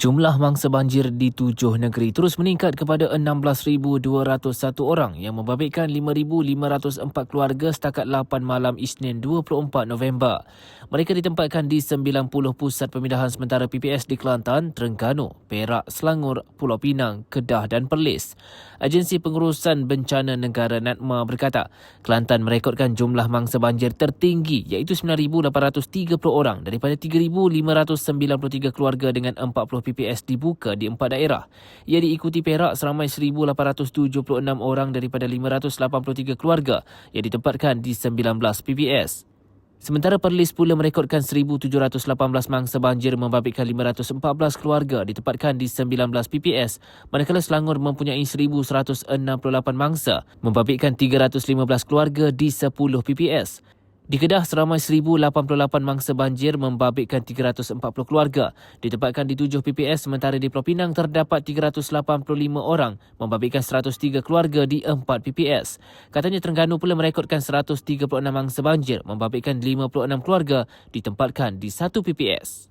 Jumlah mangsa banjir di tujuh negeri terus meningkat kepada 16,201 orang yang membabitkan 5,504 keluarga setakat 8 malam Isnin 24 November. Mereka ditempatkan di 90 pusat pemindahan sementara PPS di Kelantan, Terengganu, Perak, Selangor, Pulau Pinang, Kedah dan Perlis. Agensi Pengurusan Bencana Negara NATMA berkata, Kelantan merekodkan jumlah mangsa banjir tertinggi iaitu 9,830 orang daripada 3,593 keluarga dengan 40 PPS dibuka di empat daerah. Ia diikuti Perak seramai 1,876 orang daripada 583 keluarga yang ditempatkan di 19 PPS. Sementara Perlis pula merekodkan 1,718 mangsa banjir membabitkan 514 keluarga ditempatkan di 19 PPS, manakala Selangor mempunyai 1,168 mangsa membabitkan 315 keluarga di 10 PPS. Di Kedah, seramai 1,088 mangsa banjir membabitkan 340 keluarga. Ditempatkan di 7 PPS sementara di Pulau Pinang terdapat 385 orang membabitkan 103 keluarga di 4 PPS. Katanya Terengganu pula merekodkan 136 mangsa banjir membabitkan 56 keluarga ditempatkan di 1 PPS.